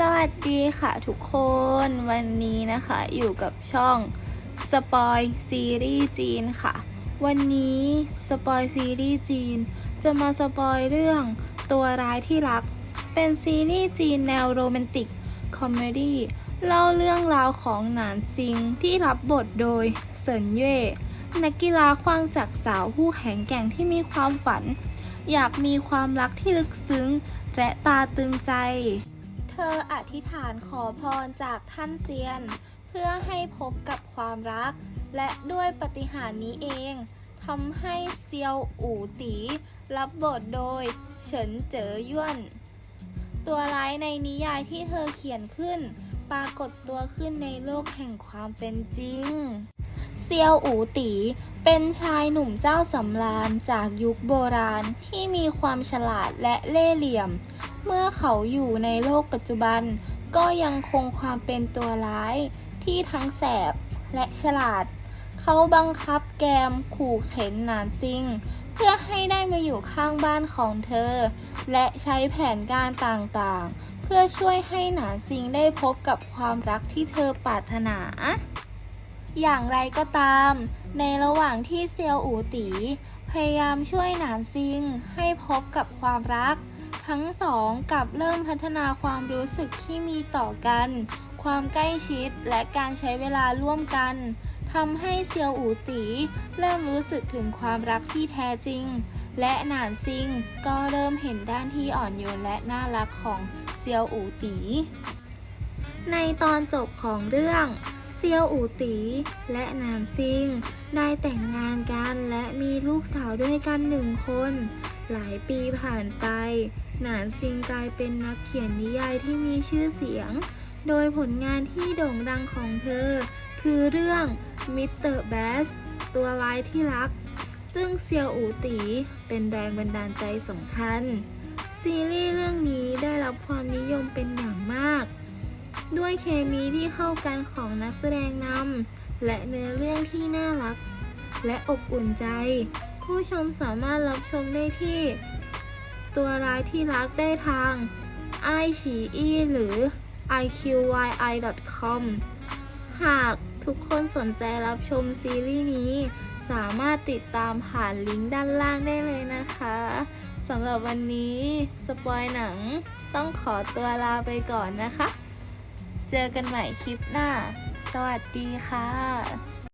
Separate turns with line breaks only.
สวัสดีค่ะทุกคนวันนี้นะคะอยู่กับช่องสปอยซีรีส์จีนค่ะ วันนี้สปอยซีรีส์จีน จะมาสปอยเรื่องตัวร้ายที่รัก เป็นซีรีส์จีนแนวโรแมนติก คอมเมดี้เล่าเรื่องราวของหนานซิงที่รับบทโดยเซินเย่นักกีฬาคว้างจากสาวผู้แข็งแกร่งที่มีความฝัน อยากมีความรักที่ลึกซึ้ง และตาตึงใจ เธออธิษฐานขอพรจากท่านเซียน เพื่อให้พบกับความรัก และด้วยปฏิหารนี้เองทำให้เซียวอู่ตี รับบทโดย เฉินเจ๋อยวน ตัวร้ายในนิยายที่เธอเขียนขึ้น ปรากฏตัวขึ้นในโลกแห่งความเป็นจริง เซียวอูตี เป็นชายหนุ่มเจ้าสำราญจากยุคโบราณที่มีความฉลาดและเล่ห์เหลี่ยม เมื่อเขาอยู่ในโลกปัจจุบัน ก็ยังคงความเป็นตัวร้ายที่ทั้งแสบและฉลาด เขาบังคับแกมขู่เข็นหนานซิง เพื่อให้ได้มาอยู่ข้างบ้านของเธอ และใช้แผนการต่างๆ เพื่อช่วยให้หนานซิงได้พบกับความรักที่เธอปรารถนา อย่างไรก็ตาม ในระหว่างที่เซียวอูตีพยายามช่วยหนานซิงให้พบกับความรัก ทั้งสองกลับเริ่มพัฒนาความรู้สึกที่มีต่อกัน ความใกล้ชิดและการใช้เวลาร่วมกันทำให้เซียวอูตีเริ่มรู้สึกถึงความรักที่แท้จริง และหนานซิงก็เริ่มเห็นด้านที่อ่อนโยนและน่ารักของเซียวอูตีในตอนจบของเรื่องเซียวอูตีและหนานซิงได้แต่งงานกันและมีลูกสาวด้วยกันหนึ่งคน หลายปีผ่านไป หนานซิงกลายเป็นนักเขียนนิยายที่มีชื่อเสียง โดยผลงานที่โด่งดังของเธอ คือเรื่องมิสเตอร์แบสตัวร้ายที่รัก ซึ่งเซียวอูตีเป็นแรงบันดาลใจสำคัญ ซีรีส์เรื่องนี้ได้รับความนิยมเป็นอย่างมาก ด้วยเคมีที่เข้ากันของนักแสดงนำและเนื้อเรื่องที่น่ารัก และอบอุ่นใจ ผู้ชมสามารถรับชมได้ที่ ตัวร้ายที่รักได้ทาง i อ e หรือ iqyi.com หากทุกคนสนใจรับชมซีรีส์นี้ สามารถติดตามผ่านลิงก์ด้านล่างได้เลยนะคะสำหรับวันนี้ สปอยหนังต้องขอตัวลาไปก่อนนะคะ เจอกันใหม่คลิปหน้า สวัสดีค่ะ